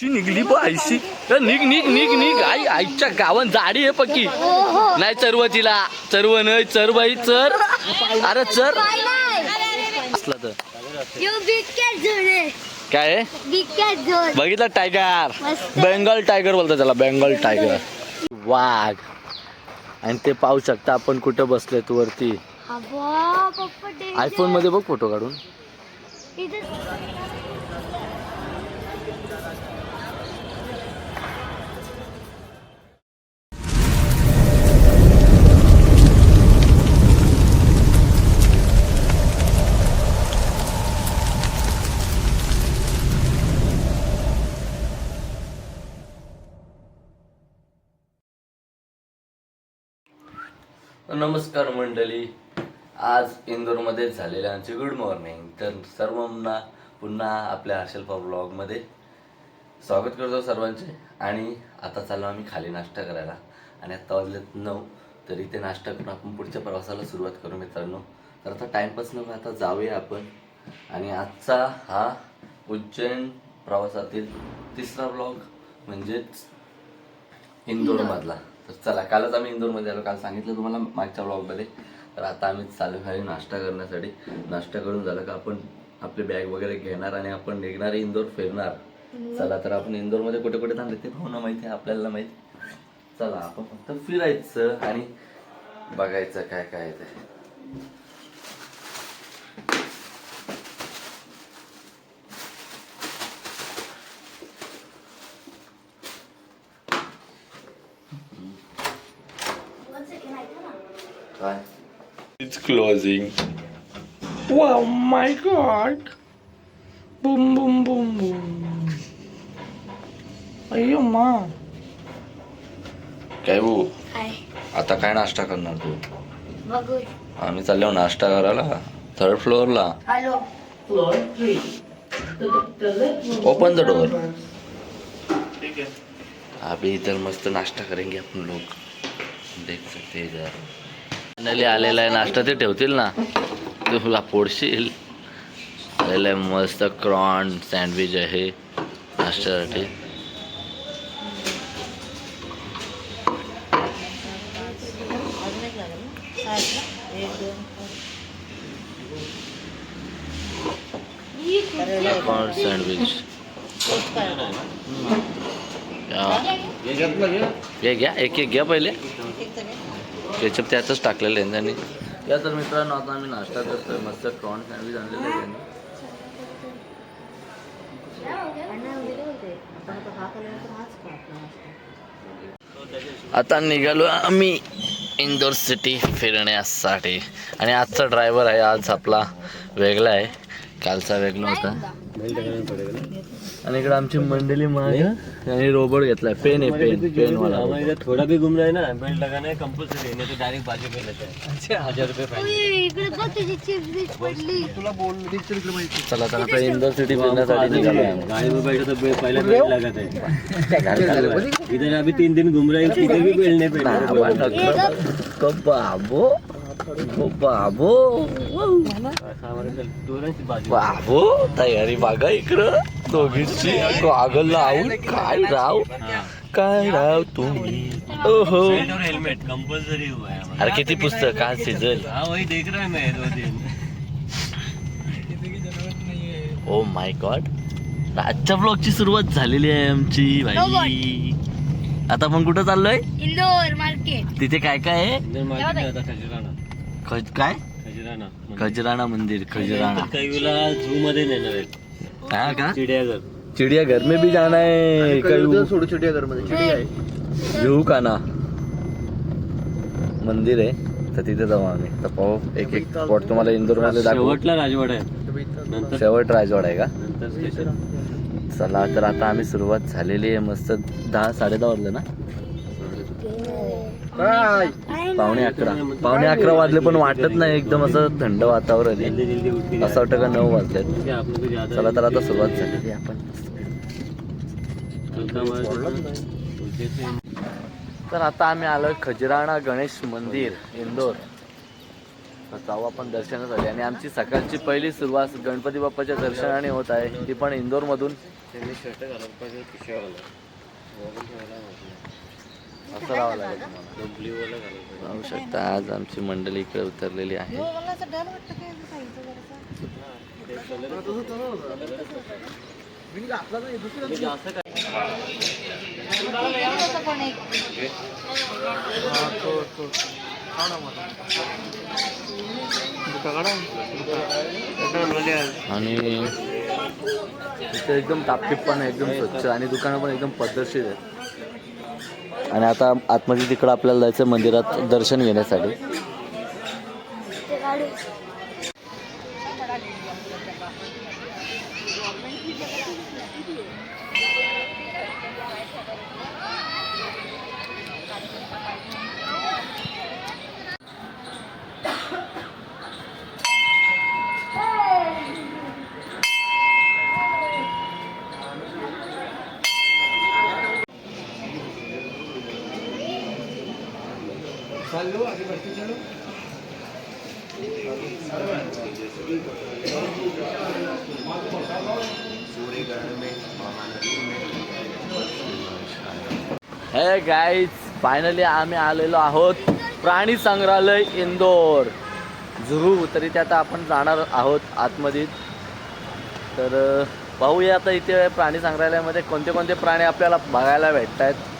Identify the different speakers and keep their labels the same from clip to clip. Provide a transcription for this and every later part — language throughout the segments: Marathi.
Speaker 1: ती निघली आईशी. तर निघ निघ निघ निघ. आई आईच्या गावात जाडी आहे पक्की. नाही चरव तिला. चरव नाही चर बाई चर. अरे चर. असला तर. काय? बघितलं टायगर. बेंगल टायगर बोलतात त्याला बेंगल टायगर. वाघ. आणि ते पाहू शकता आपण कुठं बसलेत वरती. आयफोनमध्ये बघ फोटो काढून. नमस्कार मंडळी. आज इंदोरमध्ये झालेल्या आमचे गुड मॉर्निंग तर सर्वांना पुन्हा आपल्या हर्षलपा ब्लॉगमध्ये स्वागत करतो सर्वांचे. आणि आता चाललो आम्ही खाली नाश्ता करायला. आणि आत्ता वाजलेत नऊ. तर इथे नाश्ता करून आपण पुढच्या प्रवासाला सुरुवात करू मित्रांनो. तर आता टाईमपास न आता जाऊया आपण. आणि आजचा हा उज्जैन प्रवासातील तिसरा ब्लॉग म्हणजेच इंदोरमधला. तर चला कालच आम्ही इंदोरमध्ये आलो. काल सांगितलं तुम्हाला मागच्या ब्लॉगमध्ये तर आता आम्ही चालू आहे नाश्ता करण्यासाठी. नाश्ता करून झालं का आपण आपली बॅग वगैरे घेणार आणि आपण निघणार इंदोर फिरणार. चला तर आपण इंदोरमध्ये कुठे कुठे थांबले ते भाऊना माहिती आहे आपल्याला माहिती चला आपण फक्त फिरायचं आणि बघायचं काय काय आहे ते. काय
Speaker 2: It's closing. Wow, my God. Boom, boom, boom, boom. अय्यो मा.
Speaker 1: काय भाऊ? आता काय नाश्ता करणार तू? आम्ही चाललो नाश्ता करायला थर्ड फ्लोअरला
Speaker 3: हॅलो.
Speaker 1: ओपन द डोर अभी इधर मस्त नाश्ता करेंगे अपन लोग. देख सकते हैं इधर. फायनली आलेला आहे नाश्ता ते ठेवतील ना? ते तुला पोडशील. आलेलं आहे मस्त क्रॉन सँडविच आहे नाश्त्यासाठी. Corn sandwich. हे घ्या एक एक घ्या पहिले. केचप त्यातच टाकलेलं आहे. त्यांनी या तर मित्रांनो आता आम्ही नाश्ता करतोय. मस्त क्रॉन सँडविच आणलेलं आहे त्यांनी. आता निघालो आम्ही इंदोर सिटी फिरण्यासाठी. आणि आजचा ड्रायव्हर आहे आज आपला वेगळा आहे. कालचा वेगळा होता. आणि इकडे आमची मंडळी मागे. आणि रोबोट घेतलाय. पेन आहे पेन पेन वाला
Speaker 4: थोड़ा भी घूम रहा है ना बेल्ट लगाना है कंपल्सरी नहीं तो डायरेक्ट बाजू पे लेते हैं हजार रुपये
Speaker 1: चला तर आता इंदोर सिटी फिरण्यासाठी निघालो
Speaker 4: गाड़ी में बैठो तो बे- पहले बेल्ट लगाते हैं इधर अभी तीन दिन घूम रहे हैं किधर भी बेल्ट नहीं पहने
Speaker 1: बाबो. बाबो. बाबो तयारी बघा इकडं. दोघींची गॉगल लावून. काय राव? काय राव तुम्ही? ओहो.
Speaker 4: हेलमेट कंपल्सरी है
Speaker 1: अरे किती पुस्तक का सिजल ओ माय गॉड आजच्या ब्लॉगची सुरुवात झालेली आहे आमची भाई आता आपण कुठं चाललोय?
Speaker 3: इंदोर मार्केट
Speaker 1: तिथे काय काय आहे? खज काय?
Speaker 4: खजराना
Speaker 1: खजराणा मंदिर खजराणा
Speaker 4: झू मध्ये नेणार आहेत.
Speaker 1: हा का?
Speaker 4: चिडियाघर.
Speaker 1: चिड़ियाघर में भी जाना है कहीं जू का ना मंदिर आहे तर तिथे जाऊ आम्ही. तर पाहू एक एक स्पॉट तुम्हाला इंदोरमध्ये दाखवू.
Speaker 4: शेवटला राजवाडा आहे. नंतर
Speaker 1: शेवट राजवाडा आहे का?
Speaker 4: नंतर स्टेशन
Speaker 1: चला तर आता आम्ही सुरुवात झालेली आहे. मस्त दहा साडे दहा वाजले ना? पावणे अकरा. पावणे अकरा वाजले पण वाटत नाही एकदम असं थंड वातावरण आहे. असं वाटतं का नऊ वाजलेत? चला तर आता सुरुवात झालेली आपण. तर आता आम्ही आलो खजराणा गणेश मंदिर इंदोर. जाऊ आपण दर्शनासाठी. आणि आमची सकाळची पहिली सुरुवात गणपती बाप्पाच्या दर्शनाने होत आहे. ती पण इंदोरमधून. असं राहावं लागेल तुम्हाला. पाहू शकता. आज आमची मंडळी इकडे उतरलेली आहे. आणि इथे एकदम तापकीप पण आहे एकदम स्वच्छ आणि दुकानं पण एकदम पद्धतशीर आहेत. आणि आता आतमध्ये तिकडं आपल्याला जायचं मंदिरात दर्शन घेण्यासाठी. हे गाईज फायनली आम्ही आलेलो आहोत प्राणी संग्रहालय इंदोर. झुरू तरी ते आता आपण जाणार आहोत आतमध्ये. तर पाहूया आता इथे प्राणी संग्रहालयामध्ये कोणते कोणते प्राणी आपल्याला बघायला भेटत आहेत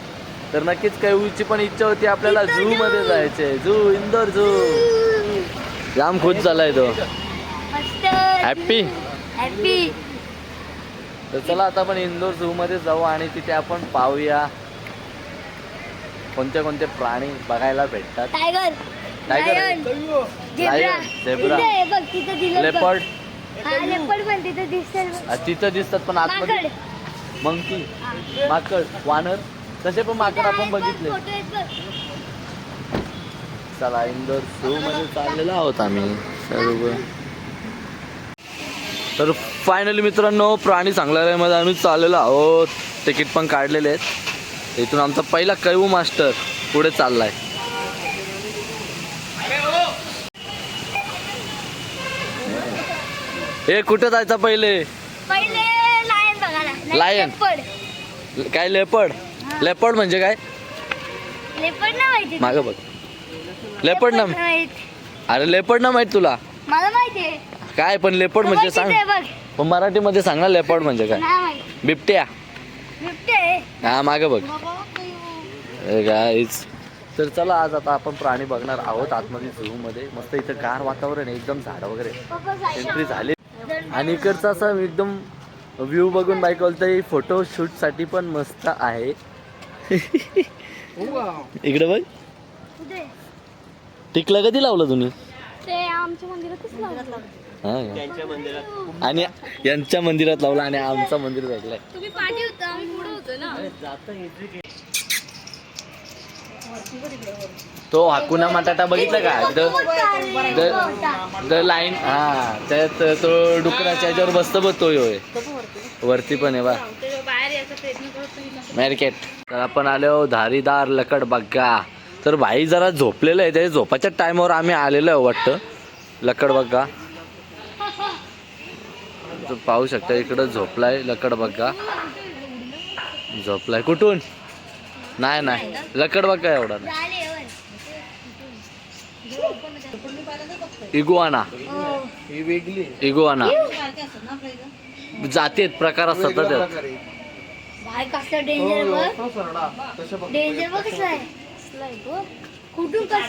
Speaker 1: तर नक्कीच कैऊची पण इच्छा होती आपल्याला झू मध्ये जायचे झू इंदोर झू. जाम खुश झालाय तो. हॅप्पी
Speaker 3: हॅपी
Speaker 1: तर चला आता आपण इंदोर झू मध्ये जाऊ आणि तिथे आपण पाहूया कोणते कोणते प्राणी बघायला भेटतात.
Speaker 3: Tiger
Speaker 1: tiger
Speaker 3: lion zebra.
Speaker 1: Leopard
Speaker 3: हा लेपर्ड पण तिथं
Speaker 1: दिसतात पण आतमध्ये.
Speaker 3: माकड.
Speaker 1: मंकी माकड. वानर तसे पण माकड आपण बघितले. चला इंदोर झू मध्ये चाललेलो आहोत आम्ही सर्व. तर फायनली मित्रांनो प्राणी संग्रहालयामध्ये आम्ही चाललेलो आहोत. तिकीट पण काढलेले आहेत. इथून आमचा पहिला कैवू मास्टर पुढे चाललाय. हे कुठे जायचं पहिले?
Speaker 3: लायन
Speaker 1: काय लेपर्ड लेपर्ड म्हणजे काय?
Speaker 3: लेपर्ड ना माहिती
Speaker 1: मागं बघ. लेपर्ड ना
Speaker 3: माहीत.
Speaker 1: अरे लेपर्ड ना माहीत तुला?
Speaker 3: मला माहिती आहे.
Speaker 1: काय पण लेपर्ड म्हणजे सांग. पण मराठीमध्ये सांग ना लेपर्ड म्हणजे काय? बिबट्या.
Speaker 3: बिबटे
Speaker 1: हा मागं बघ. गाईच तर चला आज आता आपण प्राणी बघणार आहोत आतमध्ये झू मध्ये मस्त इथं गार वातावरण एकदम झाड वगैरे. एंट्री झाली. आणि इकडचा असा एकदम व्ह्यू बघून बाईक बोलतोय फोटो शूटसाठी पण मस्त आहे. इकडे बघ? टिकलं कधी लावलं तुम्ही?
Speaker 3: ते आमच्या मंदिरातच लावलं.
Speaker 1: हा का?
Speaker 4: त्यांच्या मंदिरात
Speaker 1: आणि यांच्या मंदिरात लावला आणि आमचा मंदिर भेटलाय
Speaker 3: तुम्ही पाठी होतं आम्ही पुढे होतो ना
Speaker 1: तो हाकुना मटाटा बघितला का? द लाईन हा त्यात तो डुकराच्या याच्यावर बसतो बघ तो होय. वरती पण आहे बा मॅरिकेट तर आपण आलो धारीदार लकड बग्गा तर भाई जरा झोपलेलं आहे त्याच्या झोपाच्या टायमावर आम्ही आलेलो आहे वाटतं. लकड बग्गा पाहू शकता इकडं झोपलाय लकड बग्गा झोपलाय कुठून? नाही नाही. लकड बग्गा एवढा. नाही. इगुआना. इगुआना जातीत प्रकार असतात
Speaker 3: बघ. बघ बघ.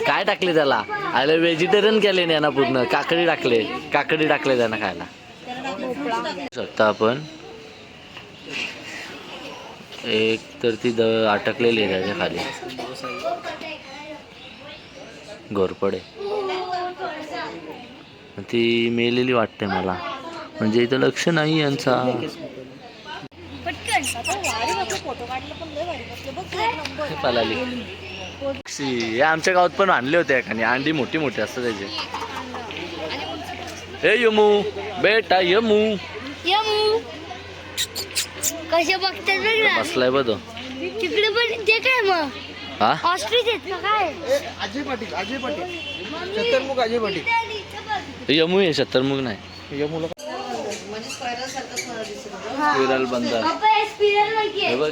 Speaker 1: काय टाकले त्याला? अरे व्हेजिटेरियन केले नाही ना पूर्ण. काकडी टाकले. काकडी टाकले त्यांना खायला. शकता आपण. एक तर ती द अटकलेली आहे त्याच्याखाली. घोरपडे. ती मेलेली वाटते मला. म्हणजे इथं लक्ष नाही यांचा. हे आमच्या गावात पण आणले होते एखादी अंडी मोठी मोठी असतात त्याचे. हे यमू बेटा यमू.
Speaker 3: यमू. कसे बघतात बघ ना.
Speaker 1: बसलाय बघ
Speaker 3: तिकडे पण ते काय मग?
Speaker 1: हा?
Speaker 3: ऑस्ट्रिच आहेत का काय?
Speaker 5: अजय पाटील अजय पाटील. छतरमुख अजय पाटील.
Speaker 1: यमू आहे शतरमुख नाही स्पिरल बंदर. हे बघ.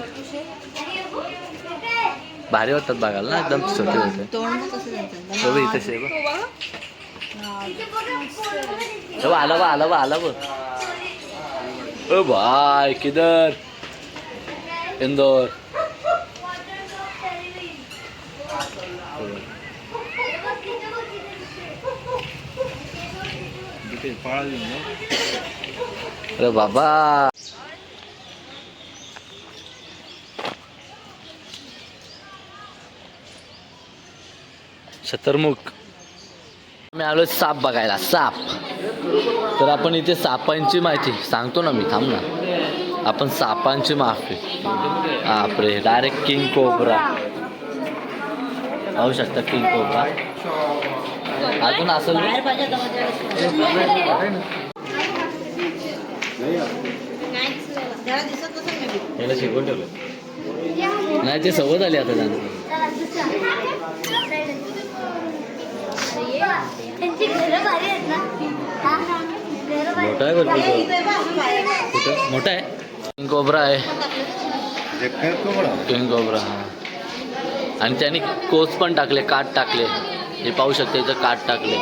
Speaker 1: भारी वाटतात बघायला ना एकदम छोटे छोटे हे बघ इथे शे बघ. हे बघ, आला बा आला बा आला बघ. ओ भाई किधर इंदौर अरे बाबा शतरमुख आम्ही आलो साप बघायला साप तर आपण इथे सापांची माहिती सांगतो ना मी थांब ना. आपण सापांची माफी. बापरे डायरेक्ट किंग कोबरा पाहू शकता किंग कोबरा अजून असेल याला शिकवून ठेवलं. नाही ते सवय आली आता त्यांना. मोठा आहे. कुठं मोठा? आहे? किंग कोबरा आहे. किंग कोबरा हा. आणि त्यांनी कोच पण टाकले काठ टाकले. हे पाहू शकते इथं काठ टाकले.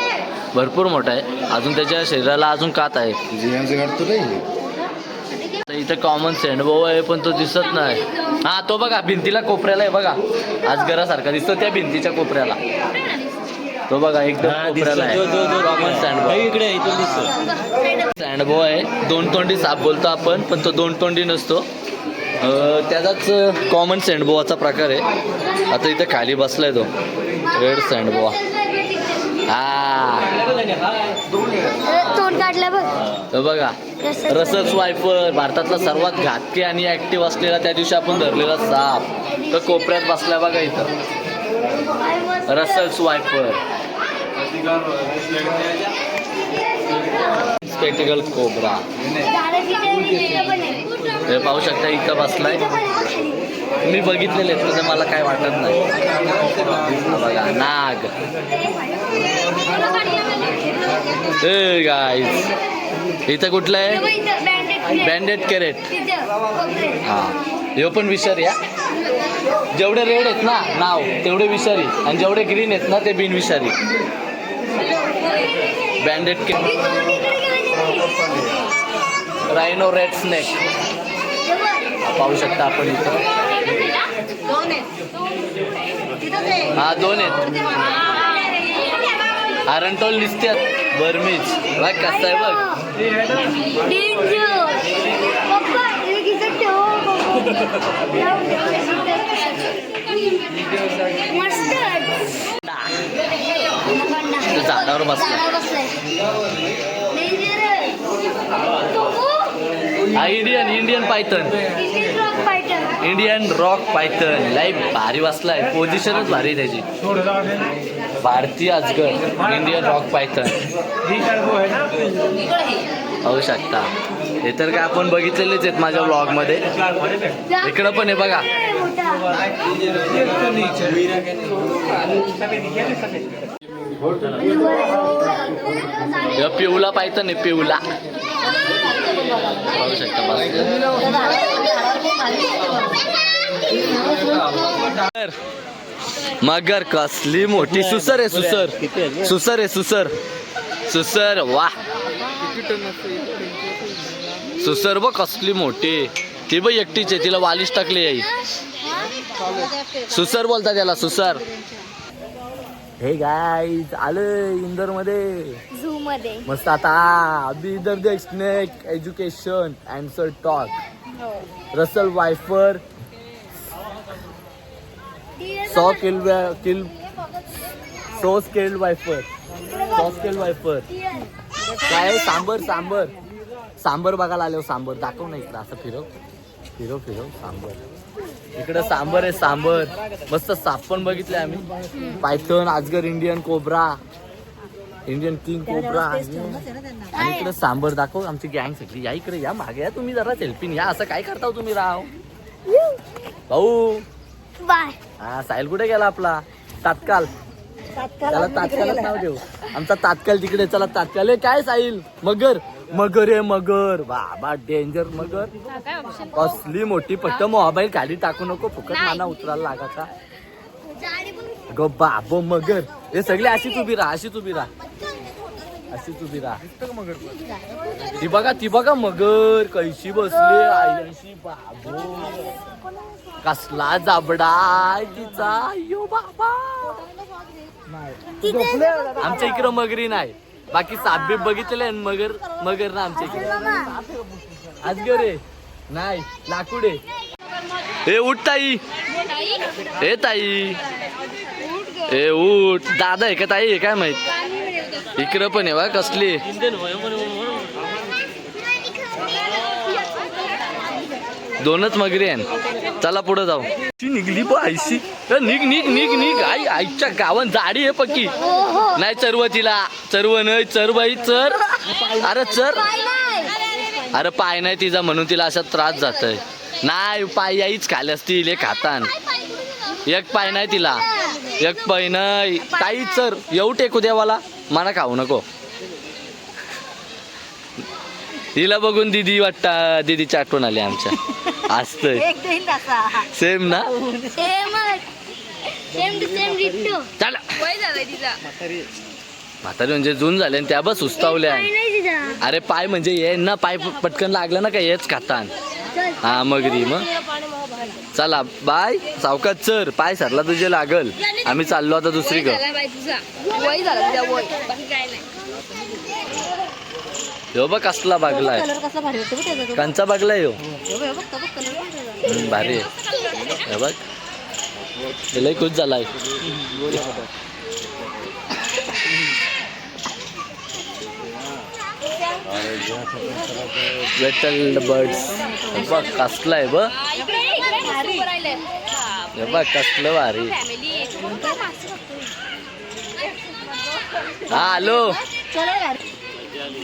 Speaker 1: भरपूर मोठा आहे. अजून त्याच्या शरीराला अजून कात आहे. इथं कॉमन सँडबो आहे पण तो दिसत नाही. हा तो बघा भिंतीला कोपऱ्याला आहे बघा. आज घरासारखा दिसतो त्या भिंतीच्या कोपऱ्याला. तो बघा एकदम कोपऱ्याला आहे. कॉमन सँडबो
Speaker 4: इकडे इथून दिसतो.
Speaker 1: सँडबो आहे. दोन तोंडी साप बोलतो आपण पण तो दोन तोंडी नसतो. अं, त्याचाच कॉमन सँडबोवाचा प्रकार आहे. आता इथं खाली बसलाय तो. रेड सँडबोवा हा.
Speaker 3: तोंड काढलं बघ.
Speaker 1: तो बघा रसद स्वायफर भारतातला सर्वात घातकी आणि ऍक्टिव्ह असलेला त्या दिवशी आपण धरलेला साप. तर कोपऱ्यात बसलाय बघा इथं. रसल स्वायफर स्पेक्टिकल कोबरा हे पाहू शकता इथं बसलाय. मी बघितलेले आहेत तुझं मला काय वाटत नाही. बघा नाग. गाईज इथं कुठलं आहे? बँडेड कॅरेट हा. ह्यो पण विषारी या जेवढे रेड आहेत ना नाव तेवढे विषारी. आणि जेवढे ग्रीन आहेत ना ते बिनविषारी. Banded
Speaker 3: king
Speaker 1: rhino red snake पाहू शकता आपण इथं. हा दोन आहेत. आरंटोल दिसतात बर्मीज. बघ कसं आहे बघ.
Speaker 3: मस्त.
Speaker 1: तो झाडावर बसला हा Indian Indian python Indian rock python like भारी वाचलाय पोझिशनच भारी त्याची. भारतीय अजगर इंडियन रॉक पायथन पाहू शकता. हे तर काय आपण बघितलेलेच आहेत माझ्या ब्लॉगमध्ये इकडं पण आहे बघा. पिवला पाहिजे ना पिवला पाहू शकता मगर मगर कसली मोठी सुसर आहे सुसर. सुसर आहे सुसर. सुसर वा. सुसर ब कसली मोठी. ती बघ एकटीच आहे तिला वालीच टाकली आई सुसर बोलता त्याला सुसर. हे गाईज आलं इंदोरमध्ये
Speaker 3: झू मध्ये
Speaker 1: मस्त आता अभी इधर देख snake education answer talk Russell viper saw kill kill so scaled viper saw scaled viper काय सांबर सांबर. सांबर बघायला आलो सांबर. दाखव ना इकडं असं फिरव. फिरव फिरव सांबर. इकडं सांबर आहे सांबर. मस्त साप पण बघितले आम्ही. Python आजगर Indian cobra Indian king cobra आणि इकडे सांबर दाखव आमची गँग सगळी. या इकडे या मागे या तुम्ही जरा सेल्फीन या. असं काय करता हो तुम्ही राव? भाऊ.
Speaker 3: बाय.
Speaker 1: हा साहिल कुठे गेला आपला? तात्काळ त्याला तात्काळ नाव देऊ. आमचा तात्काळ तिकडे चला तात्काळ काय साईल मगर. मगर आहे मगर. बाबा डेंजर मगर. कसली मोठी पट्ट मोबाईल खाली टाकू नको फुकट माना उतरायला लागाचा ग बाबो मगर. हे सगळे अशीच उभी राहा अशीच उभी राहा. अशीच उभी राहा. ती बघा ती बघा मगर. कैशी बसली आईशी. बाबो. कसला जाबडा आहे तिचा. अयो बाबा. आमच्या इकडं मगरी नाही. बाकी साप बघितले मगर मगर ना आमच्या इकडे आजगर आहे नाही लाकूड आहे. ए उठ ताई. ए ताई. ए उठ. दादा आहे का ताई? आहे काय माहीत? इकडं पण आहे बा कसली. दोनच मगरी आहे चला पुढे जाऊ. ती निघली बा आईशी. निघ निघ निघ निघ. आई आईच्या गावात जाडी आहे पक्की. नाही चरव तिला. चरव नाही चरवाई चर. अरे चर. अरे पाय नाही तिचा म्हणून तिला असा त्रास जात नाही पाय आईच खाली असतील हे खातान एक पाय नाही तिला. एक पाय नाही. काही चर. येऊ टेकू देवाला. मला खाऊ नको. तिला बघून दिदी वाटता दिदीची आठवण आली आमच्या. असतंय. सेम ना?
Speaker 3: सेम टू सेम डिट्टो
Speaker 1: चला.
Speaker 3: वय झालंय तिचा.
Speaker 1: म्हातारी म्हणजे जून झाले आणि त्या बस
Speaker 3: तिचा.
Speaker 1: अरे पाय म्हणजे ये ना पाय पटकन लागलं ना का हेच खातान. हा मगरी मग. चला बाय. सावकात चर पाय सरला तुझे लागल. आम्ही चाललो आता दुसरीकडे.
Speaker 3: झाला बाई तुझा. वय झाला तुझा वय. बाकी काय नाही.
Speaker 1: ह्यो बघ कसला बागलाय
Speaker 3: कलर कसला भारी वाटतो बघ त्याचा तो.
Speaker 1: कंचा बागलाय ह्यो.
Speaker 3: हे बघ, हे बघ, तो बघ, कलर बघ त्याचा.
Speaker 1: हम्म, भारी आहे. हे बघ. हे लय खुश झालाय. वेटल बर्ड्स बघ कसलं आहे बघ. हे कसलं भारी. हा हॅलो
Speaker 3: भारी.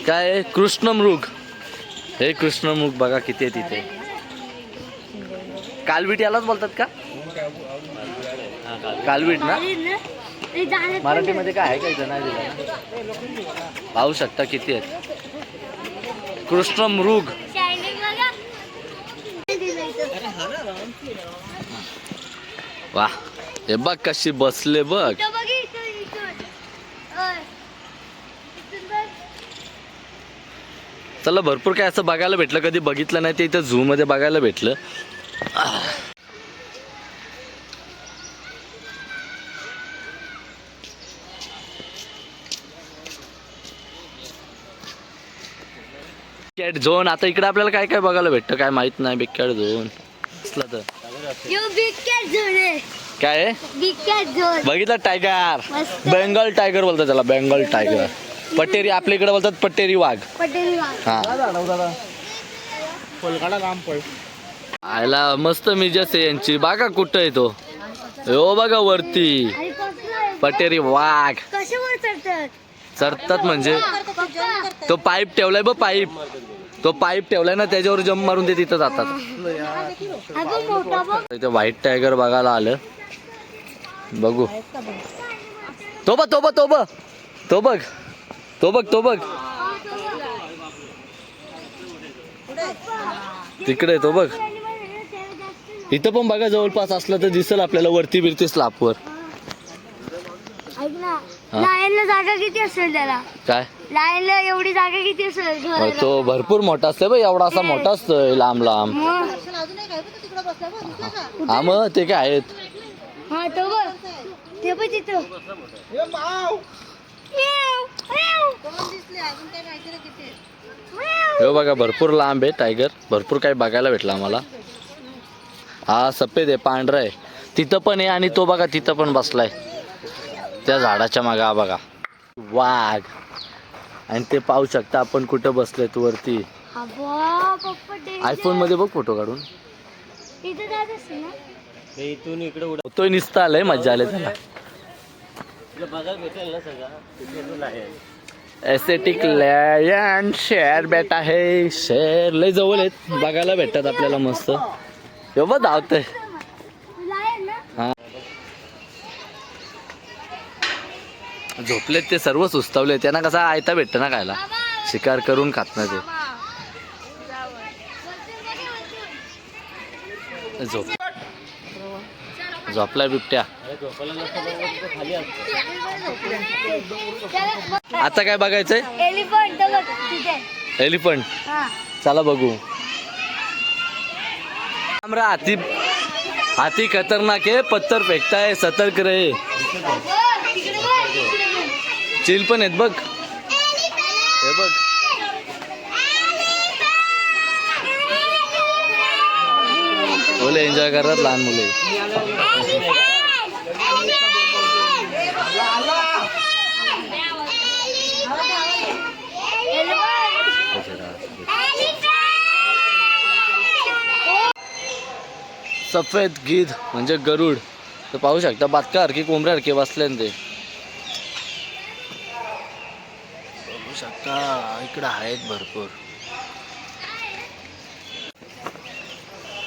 Speaker 1: काय? कृष्णमृग. हे कृष्णमृग बघा किती आहे तिथे. कालवीट यालाच बोलतात का? कालवीट ना? मराठीमध्ये काय आहे का इथं? नाही दिलं. पाहू शकता किती आहेत. कृष्णमृग. वा हे बघ कशी बसले बघ
Speaker 3: इथं बघ, इथं, इथं. ओय. इथून बघ.
Speaker 1: चला भरपूर काय असं बघायला भेटलं. कधी बघितलं नाही ते इथं झू मध्ये बघायला भेटलं. कॅट झोन आता इकडे आपल्याला काय काय बघायला भेटतं? काय माहीत नाही बिग कॅट झोन असलं तर. काय. बघितलं टायगर. बेंगल टायगर बोलतात त्याला बेंगल टायगर पटेरी आपल्या इकडे बोलतात पटेरी वाघ. हा. आयला मस्त मिजस आहे यांची. बघा कुठं आहे तो. हो बघा वरती? पटेरी वाघ.
Speaker 3: कशावर चढतात?
Speaker 1: चढतात म्हणजे. तो पाईप ठेवलाय बघ पाईप. तो पाईप ठेवलाय ना त्याच्यावर जम्प मारून ते तिथं जातात.
Speaker 3: अगं मोठा बघ.
Speaker 1: इथे व्हाईट टायगर बघायला आलं. बघू. तो बघ तो बघ तो बघ. तो बघ. तो बघ तो बघ. तिकडे तो बघ. इथं पण बघा जवळपास असलं तर दिसल आपल्याला वरती बिरती स्लापवर
Speaker 3: ऐक ना. लायनला जागा किती असेल त्याला?
Speaker 1: काय?
Speaker 3: लायनला एवढी जागा किती असेल?
Speaker 1: तो भरपूर मोठा असतोय बघ एवढा असा मोठा असतोय लांब लांब. हा मग ते काय आहेत?
Speaker 3: हा तो बघ. ते पण तिथं.
Speaker 1: हे बघा भरपूर लांब आहे टायगर भरपूर काही बघायला भेटलं आम्हाला. हा सफेद आहे पांढरा आहे. तिथं पण आहे आणि तो बघा तिथं पण बसलाय. त्या झाडाच्या मागे हा बघा. वाघ. आणि ते पाहू शकता आपण कुठं बसलोय तू वरती. आयफोनमध्ये बघ फोटो काढून.
Speaker 3: इथं जात असेल ना?
Speaker 4: ते इथून इकडे उडत
Speaker 1: तो निसता आलाय मजा आले त्याला
Speaker 4: तुला बघायला भेटेल ना सगळं तिथे आहे
Speaker 1: एस्थेटिक लँड शेअर बेट आहे. शेअर लय जवळ आहेत. बघायला भेटतात आपल्याला मस्त. एवढं धावतंय.
Speaker 3: ना
Speaker 1: हा. झोपलेत ते सर्व सुस्तावले त्यांना कसा आयता भेटतं ना खायला. शिकार करून खात नाही ते. झोप झोपलाय बिबट्या. आता काय बघायचंय?
Speaker 3: एलिफंट
Speaker 1: चला बघू. हमरा हाती हाती खतरनाक आहे पत्थर फेकताय सतर्क रे चिल पण आहेत बघ. हे बघ. बोले एन्जॉय करतात लहान मुले. सफेद गिध म्हणजे गरुड. तर पाहू शकता बातकासारखी कोंबड्यासारखे बसले ना ते. बघू शकता इकडे आहेत भरपूर.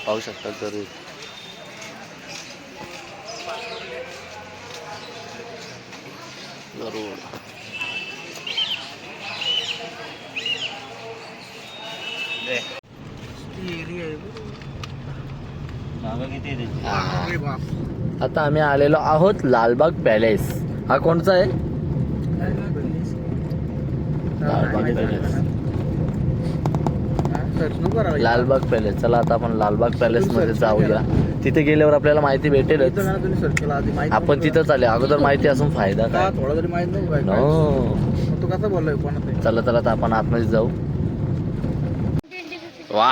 Speaker 1: पाहू शकता गरुड. गरुड.
Speaker 4: एरिया आहे
Speaker 1: आता आम्ही आलेलो आहोत लालबाग पॅलेस. हा कोणचा आहे? लालबाग पॅलेस. लालबाग पॅलेस. चला आता आपण लालबाग पॅलेस मध्ये जाऊया. तिथे गेल्यावर आपल्याला माहिती भेटेलच. आपण तिथं चालेल अगोदर माहिती असून फायदा काय?
Speaker 5: कसं बोललोय कोणाला
Speaker 1: चला चला आता आपण आतमध्ये जाऊ. वा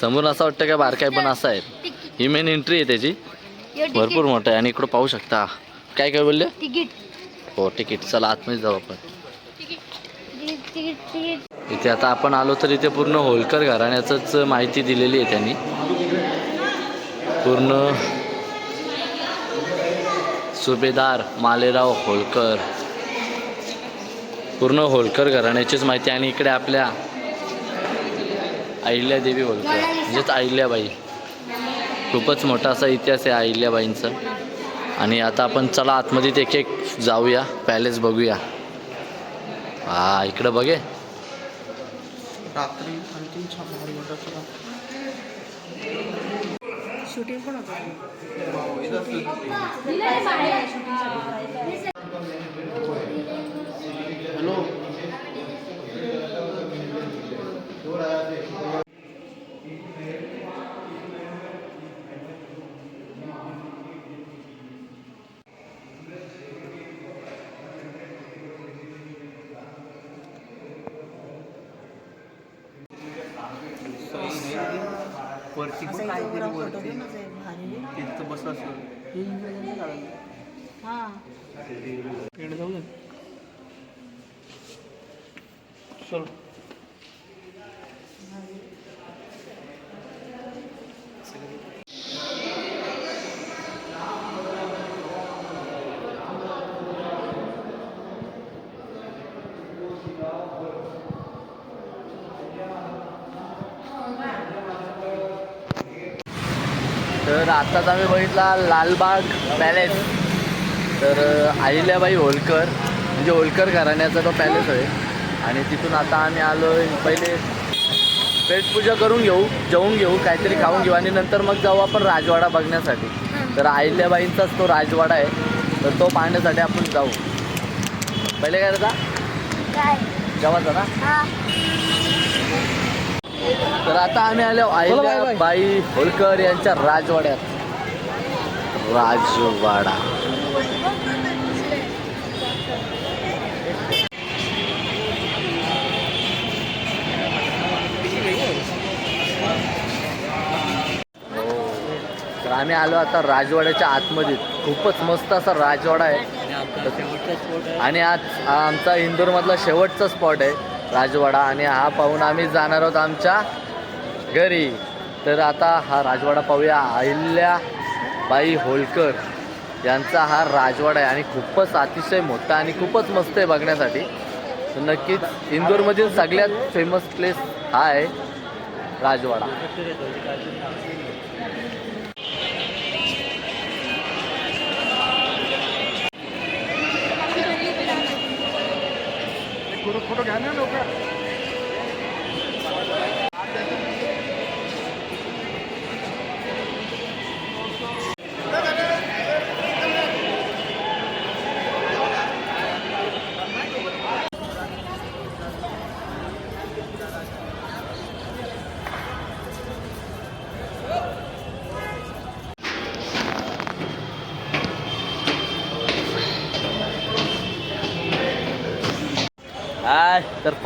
Speaker 1: समोर असं वाटतं काय बारकाय पण असं आहे ही मेन एंट्री आहे त्याची. भरपूर मोठं आहे. आणि इकडं पाहू शकता. काय काय बोलले?
Speaker 3: तिकीट
Speaker 1: हो तिकीट चला आतमध्ये जाऊ आपण. इथे आता आपण आलो तर इथे पूर्ण होलकर घराण्याचंच माहिती दिलेली आहे त्यांनी. पूर्ण सुभेदार मालेराव होलकर. पूर्ण होलकर घराण्याचीच माहिती. आणि इकडे आपल्या अहिल्यादेवी होलकर. म्हणजेच अहिल्याबाई खूपच मोठा असा इतिहास आहे अहिल्याबाईंचा. आणि आता आपण चला आतमध्ये एक एक जाऊया पॅलेस बघूया. हा इकडं बघे.
Speaker 5: रात्री वरती पण काहीतरी वरती. तिथं बस असं. इकडे जाऊ दे चल
Speaker 1: तर आत्ताच आम्ही बघितला लालबाग पॅलेस. तर अहिल्याबाई होलकर म्हणजे होलकर घराण्याचा तो पॅलेस आहे. आणि तिथून आता आम्ही आलो पहिले पेटपूजा करून घेऊ जेवून घेऊ काहीतरी खाऊन घेऊ. आणि नंतर मग जाऊ आपण राजवाडा बघण्यासाठी. तर अहिल्याबाईंचाच तो राजवाडा आहे. तर तो पाहण्यासाठी आपण जाऊ. पहिले काय
Speaker 3: काय?
Speaker 1: जेवायचा ना? तर आता आम्ही आलो अहिल्याबाई होलकर यांच्या राजवाड्यात. राजवाडा. तर आम्ही आलो आता राजवाड्याच्या आतमध्ये. खूपच मस्त असा राजवाडा आहे.
Speaker 4: आणि
Speaker 1: आज आमचा इंदोरमधला शेवटचा स्पॉट आहे. राजवाडा आणि हा पाहून आम्ही जाणार आहोत आमच्या घरी. तर आता हा राजवाडा पाहूया. अहिल्याबाई होलकर यांचा हा राजवाडा आहे आणि खूपच अतिशय मोठा आणि खूपच मस्त आहे बघण्यासाठी. नक्कीच इंदोरमधील सगळ्यात फेमस प्लेस हा आहे राजवाडा. फोटो घ्या ना लोक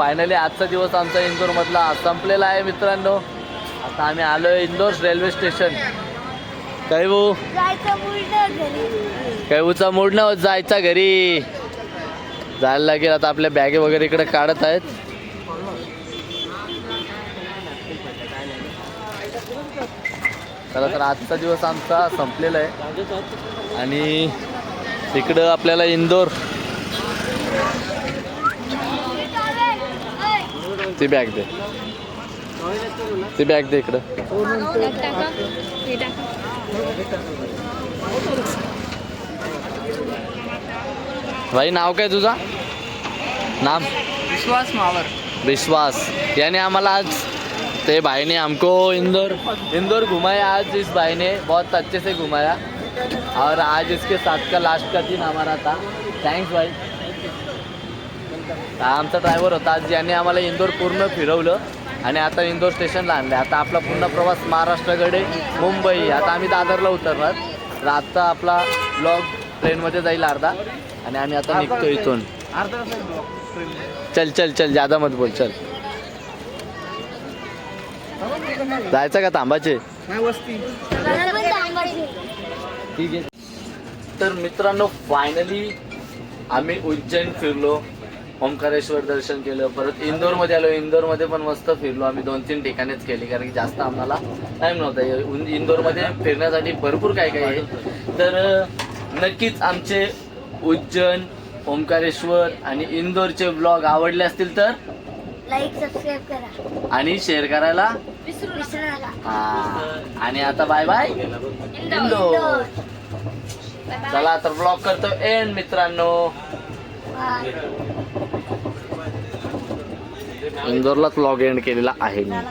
Speaker 1: फायनली आजचा दिवस आमचा इंदोरमधला संपलेला आहे मित्रांनो. आता आम्ही आलोय इंदोर रेल्वे स्टेशन. काय भाऊ
Speaker 3: घरी.
Speaker 1: कैऊचा मूड न जायचा घरी. जायला लागेल आता आपल्या बॅगे वगैरे इकडे काढत आहेत. चला तर आजचा दिवस आमचा संपलेला आहे. आणि इकडं आपल्याला इंदोर. ती बॅग दे. ती बॅग दे इकडं. भाई नाव काय तुझा? नाम?
Speaker 5: विश्वास मावर.
Speaker 1: विश्वास. याने आम्हाला आज ते भाई ने हमको इंदौर इंदौर घुमाया. आज इस भाई ने बहुत अच्छे से घुमाया. और आज इसके साथ का लास्ट का दिन हमारा था. थँक्स भाई. हा आमचा ड्रायव्हर होता आज याने आम्हाला इंदोर पूर्ण फिरवलं आणि आता इंदोर स्टेशनला आणलं आता आपला पूर्ण प्रवास महाराष्ट्राकडे मुंबई आता आम्ही दादरला उतरणार. तर आता आपला ब्लॉग ट्रेनमध्ये जाईल अर्धा आणि आम्ही आता निघतो इथून. चल चल चल ज्यादा मत बोल चल. जायचं का तांबाचे? ठीक आहे. तर मित्रांनो फायनली आम्ही उज्जैन फिरलो. ओंकारेश्वर दर्शन केलं परत इंदोरमध्ये आलो. इंदोरमध्ये पण मस्त फिरलो आम्ही. दोन तीन ठिकाणीच केली कारण की जास्त आम्हाला टाईम नव्हता. इंदोरमध्ये फिरण्यासाठी भरपूर काय काय आहे. तर नक्कीच आमचे उज्जैन ओंकारेश्वर आणि इंदोरचे ब्लॉग आवडले असतील तर?
Speaker 3: लाईक सबस्क्राईब करा.
Speaker 1: आणि शेअर करायला?
Speaker 3: विसरू नका.
Speaker 1: हा. आणि आता बाय बाय इंदोर. चला तर ब्लॉग करतो. एंड मित्रांनो. इंदोरलाच लॉग एंड केलेला आहे मी.